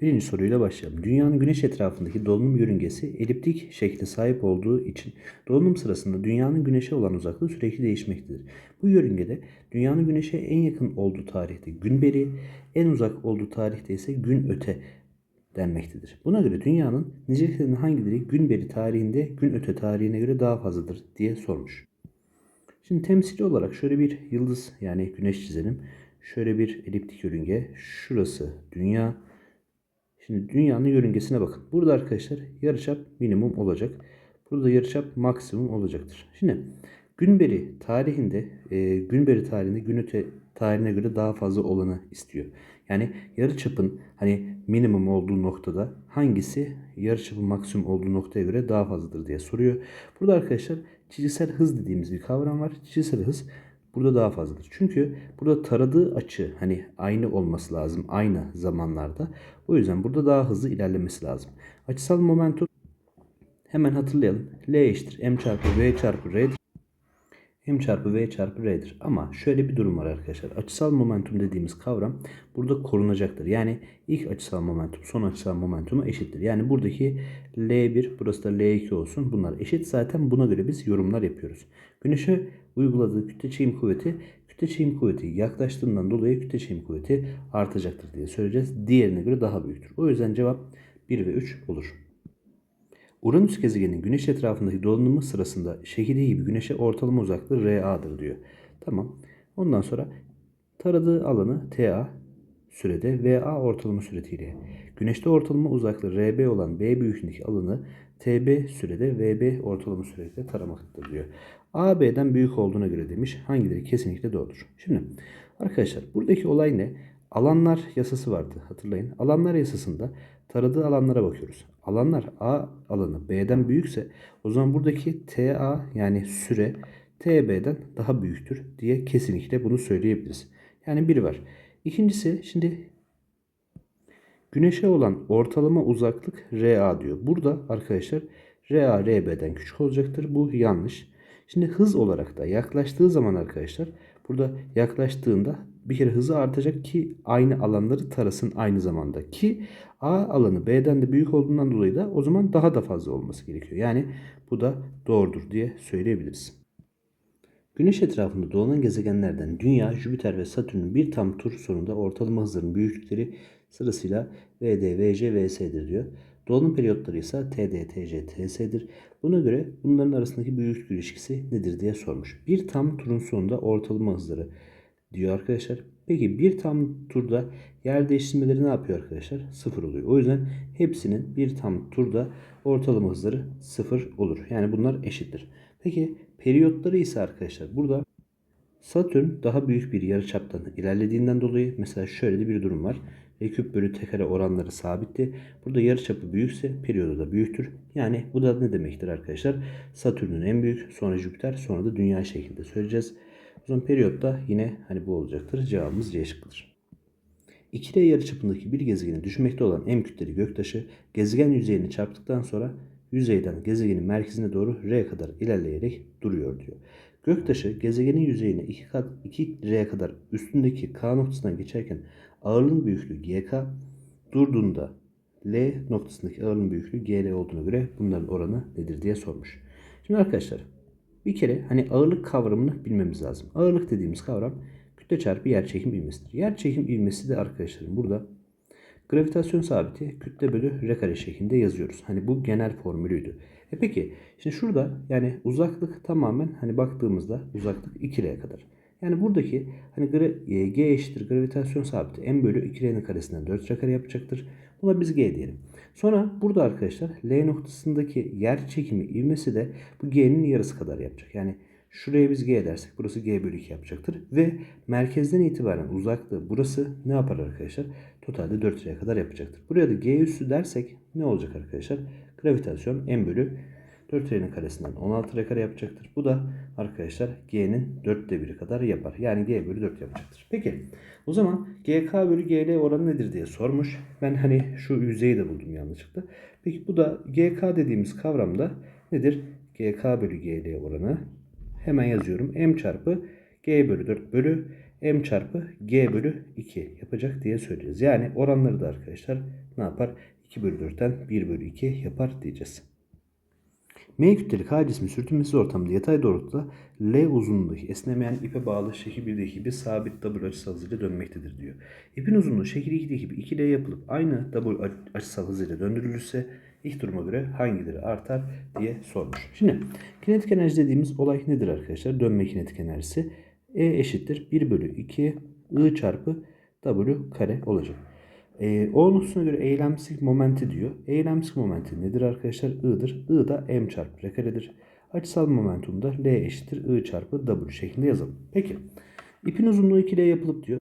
Birinci soruyla başlayalım. Dünyanın güneş etrafındaki dolanım yörüngesi eliptik şekle sahip olduğu için dolanım sırasında dünyanın güneşe olan uzaklığı sürekli değişmektedir. Bu yörüngede dünyanın güneşe en yakın olduğu tarihte gün beri, en uzak olduğu tarihte ise gün öte denmektedir. Buna göre dünyanın niceliklerinin hangileri gün beri tarihinde gün öte tarihine göre daha fazladır diye sormuş. Şimdi temsili olarak şöyle bir yıldız yani güneş çizelim. Şöyle bir eliptik yörünge. Şurası dünya. Şimdi dünyanın yörüngesine bakın. Burada arkadaşlar yarıçap minimum olacak. Burada yarıçap maksimum olacaktır. Şimdi Günberi tarihinde, e, Günberi tarihinde gün tarihine göre daha fazla olanı istiyor. Yani yarıçapın hani minimum olduğu noktada hangisi yarıçapın maksimum olduğu noktaya göre daha fazladır diye soruyor. Burada arkadaşlar çizgisel hız dediğimiz bir kavram var. Çizgisel hız burada daha fazladır. Çünkü burada taradığı açı hani aynı olması lazım aynı zamanlarda. O yüzden burada daha hızlı ilerlemesi lazım. Açısal momentum hemen hatırlayalım. L eşittir m çarpı v çarpı r'dir m çarpı v çarpı r'dir. Ama şöyle bir durum var arkadaşlar. Açısal momentum dediğimiz kavram burada korunacaktır. Yani ilk açısal momentum son açısal momentumu eşittir. Yani buradaki L1 burası da L2 olsun. Bunlar eşit. Zaten buna göre biz yorumlar yapıyoruz. Güneşe uyguladığı kütle çekim kuvveti kütle çekim kuvveti yaklaştığından dolayı kütle çekim kuvveti artacaktır diye söyleyeceğiz. Diğerine göre daha büyüktür. O yüzden cevap 1 ve 3 olur. Uranüs gezegeninin güneş etrafındaki dolanımı sırasında şekilde gibi güneşe ortalama uzaklığı RA'dır diyor. Tamam. Ondan sonra taradığı alanı TA sürede VA ortalama süretiyle güneşte ortalama uzaklığı RB olan B büyüklüğündeki alanı TB sürede VB ortalama süretiyle taramaktadır diyor. A B'den büyük olduğuna göre demiş. Hangileri kesinlikle doğrudur. Şimdi arkadaşlar buradaki olay ne? Alanlar yasası vardı hatırlayın. Alanlar yasasında taradığı alanlara bakıyoruz. Alanlar A alanı B'den büyükse o zaman buradaki TA yani süre TB'den daha büyüktür diye kesinlikle bunu söyleyebiliriz. Yani bir var. İkincisi şimdi Güneşe olan ortalama uzaklık RA diyor. Burada arkadaşlar RA RB'den küçük olacaktır. Bu yanlış. Şimdi hız olarak da yaklaştığı zaman arkadaşlar burada yaklaştığında bir kere hızı artacak ki aynı alanları tarasın aynı zamanda. Ki A alanı B'den de büyük olduğundan dolayı da o zaman daha da fazla olması gerekiyor. Yani bu da doğrudur diye söyleyebiliriz. Güneş etrafında dolanan gezegenlerden Dünya, Jüpiter ve Satürn'ün bir tam tur sonunda ortalama hızlarının büyüklükleri sırasıyla VD, VC, VS'dir diyor. Dolanım periyotları ise TD, TC, TS'dir. Buna göre bunların arasındaki büyüklük ilişkisi nedir diye sormuş. Bir tam turun sonunda ortalama hızları diyor arkadaşlar. Peki bir tam turda yer değiştirmeleri ne yapıyor arkadaşlar? Sıfır oluyor. O yüzden hepsinin bir tam turda ortalama hızları sıfır olur. Yani bunlar eşittir. Peki periyotları ise arkadaşlar burada Satürn daha büyük bir yarıçaptan ilerlediğinden dolayı mesela şöyle de bir durum var. Küp bölü t oranları sabitti. Burada yarıçapı büyükse periyodu da büyüktür. Yani bu da ne demektir arkadaşlar? Satürn'ün en büyük sonra Jüpiter sonra da Dünya şeklinde söyleyeceğiz. Zaman periyotta yine hani bu olacaktır. Cevabımız C şıkkıdır. 2R yarıçapındaki bir gezegeni düşmekte olan M kütleli göktaşı gezegen yüzeyini çarptıktan sonra yüzeyden gezegenin merkezine doğru R kadar ilerleyerek duruyor diyor. Göktaşı gezegenin yüzeyine 2 kat 2R kadar üstündeki K noktasından geçerken ağırlığın büyüklüğü GK durduğunda L noktasındaki ağırlığın büyüklüğü GL olduğuna göre bunların oranı nedir diye sormuş. Şimdi arkadaşlar bir kere hani ağırlık kavramını bilmemiz lazım. Ağırlık dediğimiz kavram kütle çarpı yer çekim ivmesidir. Yer çekim ivmesi de arkadaşlarım burada gravitasyon sabiti kütle bölü r kare şeklinde yazıyoruz. Hani bu genel formülüydü. E peki şimdi şurada yani uzaklık tamamen hani baktığımızda uzaklık 2r kadar. Yani buradaki hani e, g eşittir gravitasyon sabiti m bölü 2r'nin karesinden 4 r kare yapacaktır. Buna biz g diyelim. Sonra burada arkadaşlar L noktasındaki yer çekimi ivmesi de bu G'nin yarısı kadar yapacak. Yani şuraya biz G dersek burası G bölü 2 yapacaktır. Ve merkezden itibaren uzaklığı burası ne yapar arkadaşlar? Totalde 4 R'ye kadar yapacaktır. Buraya da G üssü dersek ne olacak arkadaşlar? Gravitasyon M bölü 4 R'nin karesinden 16 R kare yapacaktır. Bu da arkadaşlar G'nin 4'te 1'i kadar yapar. Yani G bölü 4 yapacaktır. Peki o zaman GK bölü GL oranı nedir diye sormuş. Ben hani şu yüzeyi de buldum yanlışlıkla. Peki bu da GK dediğimiz kavramda nedir? GK bölü GL oranı. Hemen yazıyorum. M çarpı G bölü 4 bölü m çarpı g bölü 2 yapacak diye söyleyeceğiz. Yani oranları da arkadaşlar ne yapar? 2 bölü 4'ten 1 bölü 2 yapar diyeceğiz. M kütleli K cismi sürtünmesiz ortamda yatay doğrultuda L uzunluğundaki esnemeyen ipe bağlı şekil 1'deki gibi sabit W açısal hızıyla dönmektedir diyor. İpin uzunluğu şekil 2'deki gibi 2L yapılıp aynı W açısal hızıyla döndürülürse ilk duruma göre hangileri artar diye sormuş. Şimdi kinetik enerji dediğimiz olay nedir arkadaşlar? Dönme kinetik enerjisi. E eşittir 1 bölü 2 I çarpı W kare olacak. E, o noktasına göre eylemsizlik momenti diyor. Eylemsizlik momenti nedir arkadaşlar? I'dır. I da m çarpı r karedir. Açısal momentum da L eşittir I çarpı W şeklinde yazalım. Peki. İpin uzunluğu 2L yapılıp diyor.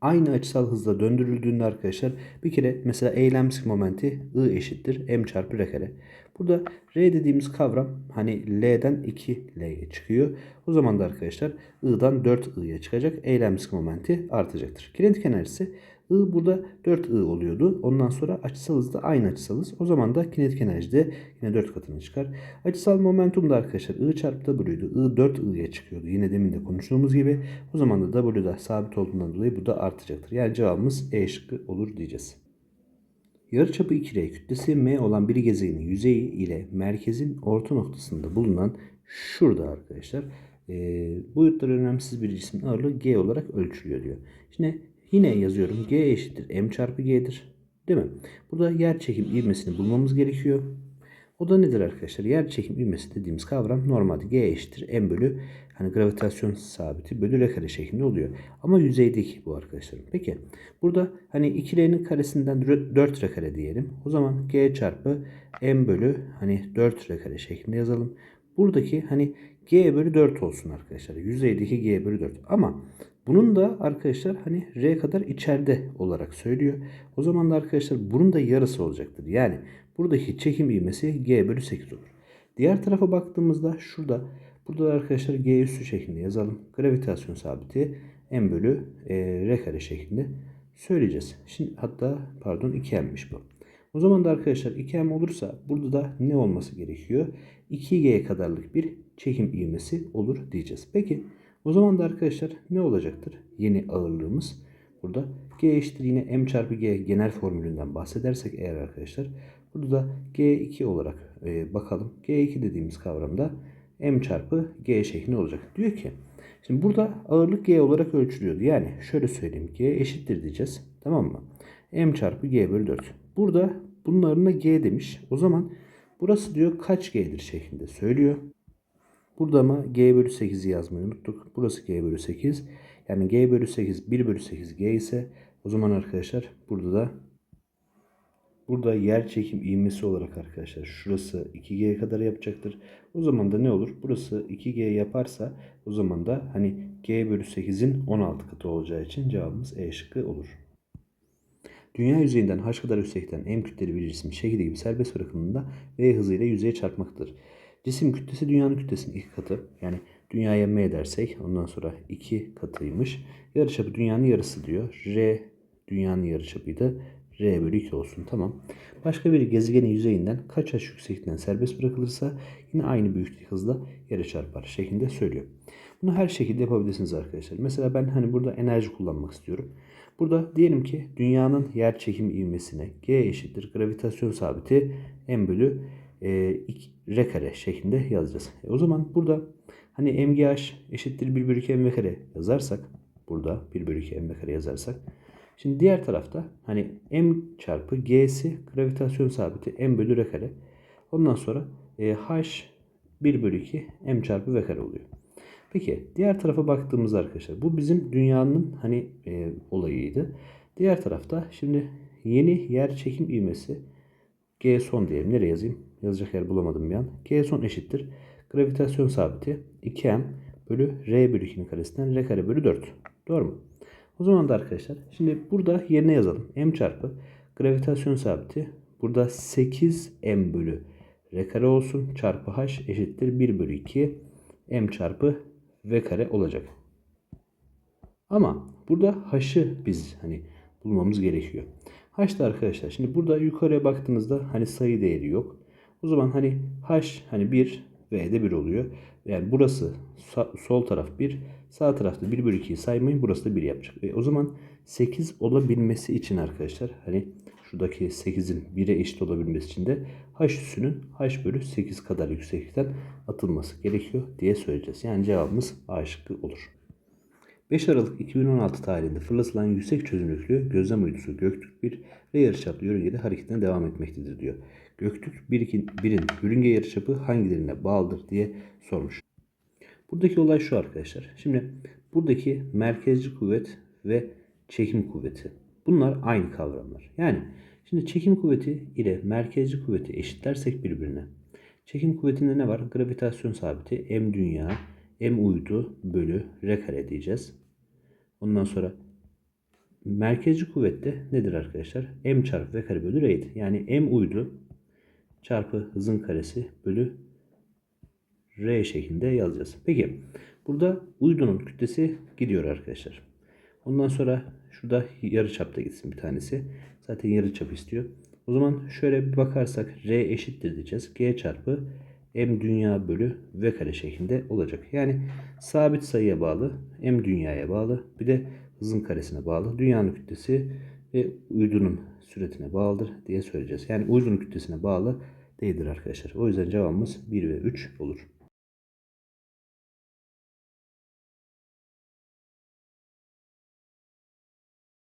Aynı açısal hızla döndürüldüğünde arkadaşlar bir kere mesela eylemsizlik momenti I eşittir m çarpı r kare. Burada R dediğimiz kavram hani L'den 2L'ye çıkıyor. O zaman da arkadaşlar I'dan 4I'ye çıkacak. Eylemsizlik momenti artacaktır. Kinetik enerjisi I burada 4I oluyordu. Ondan sonra açısal hız da aynı açısal hız. O zaman da kinetik enerji de yine 4 katına çıkar. Açısal momentum da arkadaşlar I çarpı W'ydu. I 4I'ye çıkıyordu. Yine demin de konuştuğumuz gibi. O zaman da W da sabit olduğundan dolayı bu da artacaktır. Yani cevabımız E şıkkı olur diyeceğiz. Yarıçapı 2R kütlesi M olan bir gezegenin yüzeyi ile merkezin orta noktasında bulunan şurada arkadaşlar e, boyutları önemsiz bir cismin ağırlığı G olarak ölçülüyor diyor. Şimdi yine yazıyorum G eşittir M çarpı G'dir. Değil mi? Burada yer çekim ivmesini bulmamız gerekiyor. O da nedir arkadaşlar? Yer çekim ivmesi dediğimiz kavram normalde G eşittir M bölü hani gravitasyon sabiti bölü r kare şeklinde oluyor. Ama yüzeydeki bu arkadaşlarım. Peki burada hani 2L'nin karesinden 4 r kare diyelim. O zaman G çarpı M bölü hani 4 r kare şeklinde yazalım. Buradaki hani G bölü 4 olsun arkadaşlar. Yüzeydeki G bölü 4. Ama bunun da arkadaşlar hani R kadar içeride olarak söylüyor. O zaman da arkadaşlar bunun da yarısı olacaktır. Yani buradaki çekim ivmesi G bölü 8 olur. Diğer tarafa baktığımızda şurada burada da arkadaşlar G üssü şeklinde yazalım. Gravitasyon sabiti M bölü e, R kare şeklinde söyleyeceğiz. Şimdi hatta pardon 2M'miş bu. O zaman da arkadaşlar 2M olursa burada da ne olması gerekiyor? 2G kadarlık bir çekim ivmesi olur diyeceğiz. Peki o zaman da arkadaşlar ne olacaktır? Yeni ağırlığımız burada G eşittir yine M çarpı G genel formülünden bahsedersek eğer arkadaşlar burada da G2 olarak e, bakalım. G2 dediğimiz kavramda M çarpı G şeklinde olacak. Diyor ki şimdi burada ağırlık G olarak ölçülüyordu. Yani şöyle söyleyeyim G eşittir diyeceğiz. Tamam mı? M çarpı G bölü 4. Burada bunların da G demiş. O zaman burası diyor kaç G'dir şeklinde söylüyor. Burada ama G bölü 8'i yazmayı unuttuk. Burası G bölü 8. Yani G bölü 8 1 bölü 8 G ise o zaman arkadaşlar burada da burada yer çekim ivmesi olarak arkadaşlar şurası 2G kadar yapacaktır. O zaman da ne olur? Burası 2G yaparsa o zaman da hani G bölü 8'in 16 katı olacağı için cevabımız E şıkkı olur. Dünya yüzeyinden h kadar yüksekten m kütleli bir cisim şekilde gibi serbest bırakıldığında v hızıyla yüzeye çarpmaktadır. Cisim kütlesi dünyanın kütlesinin iki katı. Yani dünyaya m dersek ondan sonra iki katıymış. Yarıçapı dünyanın yarısı diyor. R dünyanın yarıçapıydı. R bölü 2 olsun tamam. Başka bir gezegenin yüzeyinden kaç h yükseklikten serbest bırakılırsa yine aynı büyüklük hızla yere çarpar şeklinde söylüyor. Bunu her şekilde yapabilirsiniz arkadaşlar. Mesela ben hani burada enerji kullanmak istiyorum. Burada diyelim ki dünyanın yer çekim ivmesine G eşittir gravitasyon sabiti m bölü e, 2, r kare şeklinde yazacağız. E, o zaman burada hani mgh eşittir 1 bölü 2 mv kare yazarsak burada 1 bölü 2 mv kare yazarsak şimdi diğer tarafta hani m çarpı g'si gravitasyon sabiti m bölü r kare ondan sonra e, h 1 bölü 2 m çarpı v kare oluyor. Peki diğer tarafa baktığımızda arkadaşlar bu bizim dünyanın hani e, olayıydı. Diğer tarafta şimdi yeni yer çekim ivmesi G son diyelim. Nereye yazayım? Yazacak yer bulamadım bir an. G son eşittir. Gravitasyon sabiti 2m bölü r bölü 2'nin karesinden r kare bölü 4. Doğru mu? O zaman da arkadaşlar şimdi burada yerine yazalım. m çarpı gravitasyon sabiti burada 8m bölü r kare olsun çarpı h eşittir 1 bölü 2 m çarpı v kare olacak. Ama burada h'ı biz hani bulmamız gerekiyor. H da arkadaşlar şimdi burada yukarıya baktığınızda hani sayı değeri yok. O zaman hani h hani 1 V de 1 oluyor. Yani burası sol taraf 1. Sağ tarafta 1 bölü 2'yi saymayın. Burası da 1 yapacak. E, o zaman 8 olabilmesi için arkadaşlar hani şuradaki 8'in 1'e eşit olabilmesi için de h üssünün h bölü 8 kadar yükseklikten atılması gerekiyor diye söyleyeceğiz. Yani cevabımız A şıkkı olur. 5 Aralık 2016 tarihinde fırlatılan yüksek çözünürlüklü gözlem uydusu Göktürk 1 ve yarıçaplı yörüngede hareketine devam etmektedir diyor. Göktürk 1'in yörünge yarıçapı hangilerine bağlıdır diye sormuş. Buradaki olay şu arkadaşlar. Şimdi buradaki merkezci kuvvet ve çekim kuvveti. Bunlar aynı kavramlar. Yani şimdi çekim kuvveti ile merkezci kuvveti eşitlersek birbirine. Çekim kuvvetinde ne var? Gravitasyon sabiti m dünya m uydu bölü r kare diyeceğiz. Ondan sonra merkezci kuvvette nedir arkadaşlar? m çarpı v kare bölü r'ydi. Yani m uydu çarpı hızın karesi bölü R şeklinde yazacağız. Peki burada uydunun kütlesi gidiyor arkadaşlar. Ondan sonra şurada yarı çapta gitsin bir tanesi. Zaten yarı çap istiyor. O zaman şöyle bir bakarsak R eşittir diyeceğiz. G çarpı M dünya bölü V kare şeklinde olacak. Yani sabit sayıya bağlı, M dünyaya bağlı, bir de hızın karesine bağlı. Dünyanın kütlesi ve uydunun süretine bağlıdır diye söyleyeceğiz. Yani uydunun kütlesine bağlı değildir arkadaşlar. O yüzden cevabımız 1 ve 3 olur.